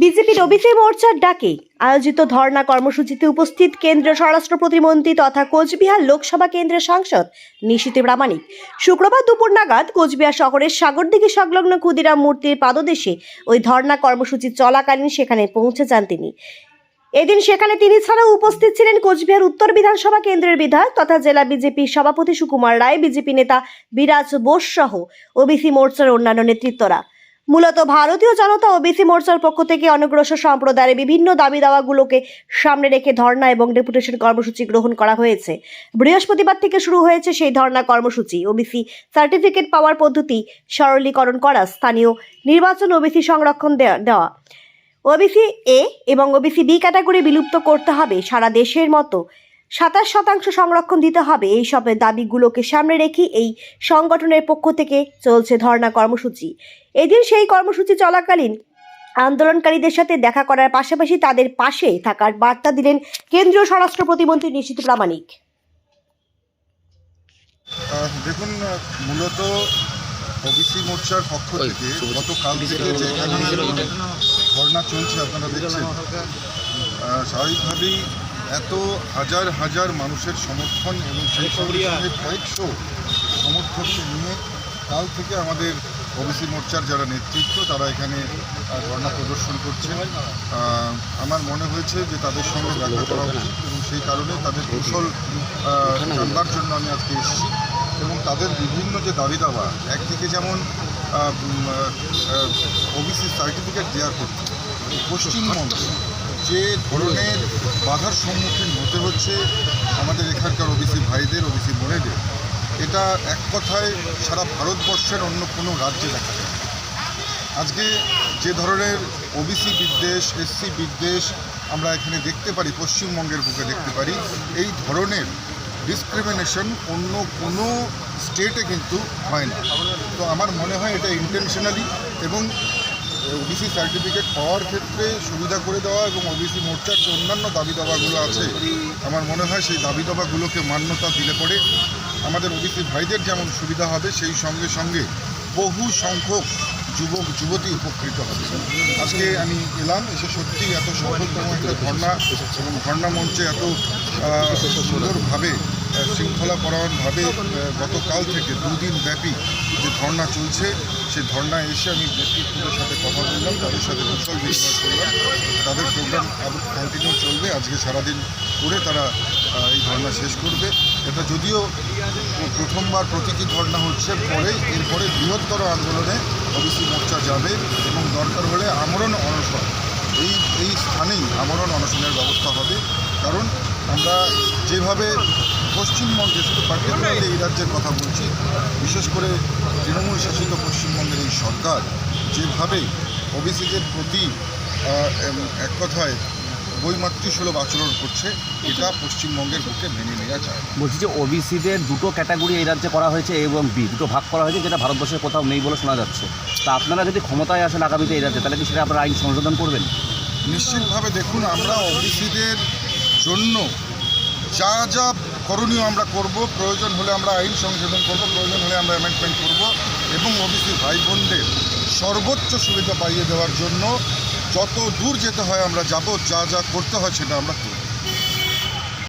বিজেপির ওবিসি মোর্চার ডাকে আয়োজিত ধর্ণা কর্মসূচিতে উপস্থিত কেন্দ্রীয় স্বরাষ্ট্র প্রতিমন্ত্রী তথা কোচবিহার লোকসভা কেন্দ্রের সাংসদ নিশীতে প্রামাণিক। শুক্রবার দুপুর নাগাদ কোচবিহার শহরের সাগরদিঘি সংলগ্ন ক্ষুদিরাম মূর্তির পাদদেশে ওই ধর্ণা কর্মসূচি চলাকালীন সেখানে পৌঁছে যান তিনি। এদিন সেখানে তিনি ছাড়াও উপস্থিত ছিলেন কোচবিহার উত্তর বিধানসভা কেন্দ্রের বিধায়ক তথা জেলা বিজেপি সভাপতি সুকুমার রায়, বিজেপি নেতা বিরাজ বোস সহ ওবিসি মোর্চার অন্যান্য নেতৃত্বরা। মূলত ভারতীয় জনতা ওবিসি মোর্চার পক্ষ থেকে অনগ্রসর সম্প্রদায়ের বিভিন্ন দাবি দাওয়াগুলোকে সামনে রেখে ধর্ণা এবং ডেপুটেশন কর্মসূচি গ্রহণ করা হয়েছে। বৃহস্পতিবার থেকে শুরু হয়েছে সেই ধর্ণা কর্মসূচি। ওবিসি সার্টিফিকেট পাওয়ার পদ্ধতি সরলীকরণ করা, স্থানীয় নির্বাচন ওবিসি সংরক্ষণ দেওয়া। ওবিসি এ এবং ওবিসি বি ক্যাটাগরি বিলুপ্ত করতে হবে সারা দেশের মতো। সাতাশ শতাংশ সংরক্ষণ দিতে হবে এই সব দাবিগুলোকে সামনে রেখে এই সংগঠনের পক্ষ থেকে চলছে ধর্ণা কর্মসূচি। এদিন সেই কর্মসূচি চলাকালীন আন্দোলনকারীদের সাথে দেখা করার পাশাপাশি তাদের পাশে থাকার বার্তা দিলেন কেন্দ্রীয় স্বরাষ্ট্র প্রতিমন্ত্রী নিশ্চিত প্রামাণিক। দেখুন মূলত ওবিসি মোর্চার পক্ষ থেকে গতকাল থেকে যে ধর্ণা চলছে আপনারা দেখছেন। স্বাভাবিকভাবেই এত হাজার হাজার মানুষের সমর্থন এবং সেই সঙ্গে কয়েকশো সমর্থককে নিয়ে কাল থেকে আমাদের ওবিসি মোর্চার যারা নেতৃত্ব তারা এখানে ধর্ণা প্রদর্শন করছে আমার মনে হয়েছে যে তাদের সঙ্গে দেখা করা উচিত এবং সেই কারণে তাদের কৌশল জানবার জন্য আমি আজকে এসেছি। এবং তাদের বিভিন্ন যে দাবি দাবা একদিকে যেমন ওবিসি সার্টিফিকেট দেওয়ার ক্ষেত্রে, পশ্চিমবঙ্গে যে ধরনের বাধার সম্মুখীন হতে হচ্ছে আমাদের এখানকার ওবিসি ভাইদের ওবিসি বোনেদের, এটা এক কথায় সারা ভারতবর্ষের অন্য কোনো রাজ্যে দেখা যায়। আজকে যে ধরনের ওবিসি বিদ্বেষ এসসি বিদ্বেষ আমরা এখানে দেখতে পারি, পশ্চিমবঙ্গের বুকে দেখতে পারি, এই ধরনের ডিসক্রিমিনেশন অন্য কোনো স্টেটে কিন্তু হয় না। তো আমার মনে হয় এটা ইন্টেনশনালি এবং ওবিসি সার্টিফিকেট পাওয়ার ক্ষেত্রে সুবিধা করে দেওয়া এবং ওবিসি মোর্চার যে অন্যান্য দাবি দাবাগুলো আছে, আমার মনে হয় সেই দাবি দাবাগুলোকে মান্যতা দিলে পরে আমাদের ওবিসি ভাইদের যেমন সুবিধা হবে, সেই সঙ্গে সঙ্গে বহু সংখ্যক যুবক যুবতী উপকৃত হবে। আজকে আমি এলাম এসে সত্যি এত সফলতম একটা ধর্ণা এবং ধর্ণা মঞ্চে এত সুন্দরভাবে আহ, শৃঙ্খলাপরায়ণভাবে গতকাল থেকে দুদিন ব্যাপী যে ধর্ণা চলছে সেই ধর্ণায় এসে আমি নেতৃত্বদের সাথে কথা বললাম তাদের সাথে কুশল বিনিময় করলাম। তাদের প্রোগ্রাম কন্টিনিউ চলবে আজকে সারাদিন করে তারা এই ধর্ণা শেষ করবে। এটা যদিও প্রথমবার প্রতীকী ধর্ণা হচ্ছে পরে এরপরে বৃহত্তর আন্দোলনে ওবিসি মোর্চা যাবে এবং দরকার হলে আমরণ অনশন, এই এই স্থানেই আমরণ অনশনের ব্যবস্থা হবে। কারণ আমরা যেভাবে পশ্চিমবঙ্গে, শুধু পার্টিকুলারলি এই রাজ্যের কথা বলছি, বিশেষ করে তৃণমূল শাসিত পশ্চিমবঙ্গের এই সরকার যেভাবে ওবিসিদের প্রতি এক কথায় বৈমাতৃসুলভ আচরণ করছে এটা পশ্চিমবঙ্গের বুকে মেনে নেওয়া যায়। বলছি যে ওবিসিদের দুটো ক্যাটাগরি এই রাজ্যে করা হয়েছে এবং বি দুটো ভাগ করা হয়েছে যেটা ভারতবর্ষের কোথাও নেই বলে শোনা যাচ্ছে। তা আপনারা যদি ক্ষমতায় আসেন আগামীতে এই রাজ্যে তাহলে কি সেটা আপনারা আইন সংশোধন করবেন? নিশ্চিতভাবে দেখুন আমরা ওবিসিদের জন্য যা যা করণীয় আমরা করব প্রয়োজন হলে আমরা আইন সংশোধন করব প্রয়োজন হলে আমরা অ্যামেন্ডমেন্ট করব এবং ওবিসি ভাই বোনদের সর্বোচ্চ সুবিধা পাইয়ে দেওয়ার জন্য যত দূর যেতে হয় আমরা যাব যা যা করতে হয় সেটা আমরা করব।